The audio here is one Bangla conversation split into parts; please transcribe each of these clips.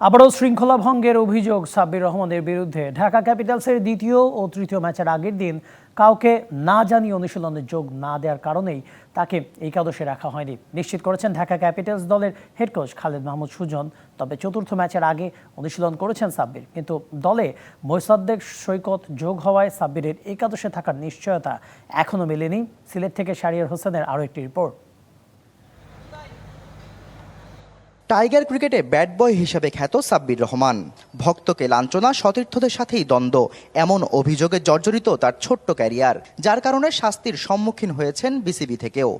আবারও শৃঙ্খলা ভঙ্গের অভিযোগ সাব্বির রহমানের বিরুদ্ধে। ঢাকা ক্যাপিটালসের দ্বিতীয় ও তৃতীয় ম্যাচের আগের দিন কাউকে না জানিয়ে অনুশীলনের যোগ না দেওয়ার কারণেই তাকে একাদশে রাখা হয়নি। নিশ্চিত করেছেন ঢাকা ক্যাপিটালস দলের হেড কোচ খালেদ মাহমুদ সুজন। তবে চতুর্থ ম্যাচের আগে অনুশীলন করেছেন সাব্বির। কিন্তু দলে মোসাদ্দেক সৈকত যোগ হওয়ায় সাব্বিরের একাদশে থাকার নিশ্চয়তা এখনও মেলেনি। সিলেট থেকে শারিয়ার হোসেনের আরও একটি রিপোর্ট। টাইগার ক্রিকেটে ব্যাট বয় হিসেবে খ্যাত সাব্বির রহমান। ভক্তকে লাঞ্ছনা, সতীর্থদের সাথেই দ্বন্দ্ব, এমন অভিযোগে জর্জরিত তার ছোট্ট ক্যারিয়ার, যার কারণে শাস্তির সম্মুখীন হয়েছেন বিসিবি থেকেও।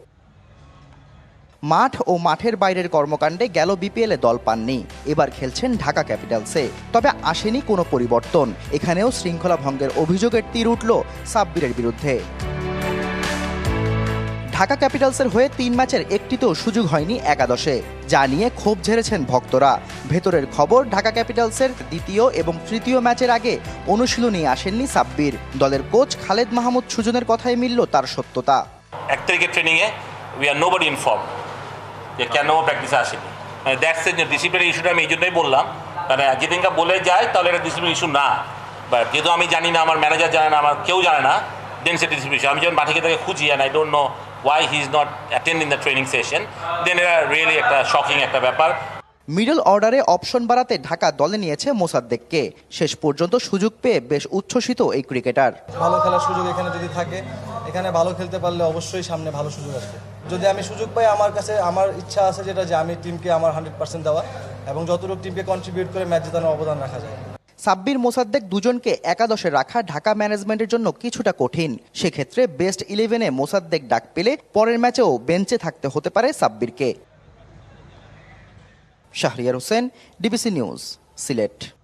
মাঠ ও মাঠের বাইরের কর্মকাণ্ডে গেল বিপিএলে দল পাননি। এবার খেলছেন ঢাকা ক্যাপিটালসে। তবে আসেনি কোনো পরিবর্তন। এখানেও শৃঙ্খলা ভঙ্গের অভিযোগের তীর উঠল সাব্বিরের বিরুদ্ধে। ঢাকা ক্যাপিটালসের হয়ে তিন ম্যাচের একটিতেও সুযোগ হয়নি একাদশে যা নিয়ে ক্ষোভ ঝেড়েছেন ভক্তরা। ভেতরের খবর ঢাকা ক্যাপিটালসের দ্বিতীয় এবং তৃতীয় ম্যাচের আগে অনুশীলনী আসেননি সাব্বির। দলের কোচ খালেদ মাহমুদ সুজনের কথায় মিলল তার সত্যতা। এক তারিখের ট্রেনিংয়ে we are no body inform যে কেন প্র্যাকটিসে আসেনি। মানে দ্যাটস এ ডিসিপ্লিন ইস্যুটা আমি এই জন্যই বললাম। মানে যেদিনকে বলে যায় তাহলে এটা ডিসিপ্লিন ইস্যু না। বাট যেহেতু আমি জানি না আমার ম্যানেজার জানে না আমার কেউ জানে না দেন সে ডিসিপ্লিন ইস্যু আমি যখন মাঠে গিয়ে তাকে খুঁজি and I don't know why he is not attend in the training session then এটা রিয়েলি একটা শকিং একটা ব্যাপার. মিডল অর্ডারে অপশন বাড়াতে ঢাকা দলে নিয়েছে মোসাদ্দেককে। শেষ পর্যন্ত সুযোগ পেয়ে বেশ উচ্ছ্বসিত এই ক্রিকেটার। ভালো খেলার সুযোগ এখানে যদি থাকে এখানে ভালো খেলতে পারলে অবশ্যই সামনে ভালো সুযোগ আসবে। যদি আমি সুযোগ পাই আমার কাছে আমার ইচ্ছা আছে যেটা যে আমি টিমকে আমার হান্ড্রেড পার্সেন্ট দেওয়া এবং যতটুকু টিমকে কন্ট্রিবিউট করে ম্যাচ জেতানোর অবদান রাখা যায়। সাব্বির মোসাদ্দেক দুজনকে একাদশে রাখা ঢাকা ম্যানেজমেন্টের জন্য কিছুটা কঠিন। সেক্ষেত্রে বেস্ট ইলেভেনে মোসাদ্দেক ডাক পেলে পরের ম্যাচেও বেঞ্চে থাকতে হতে পারে সাব্বিরকে। Shahriar Hossain, DBC news, Sylhet.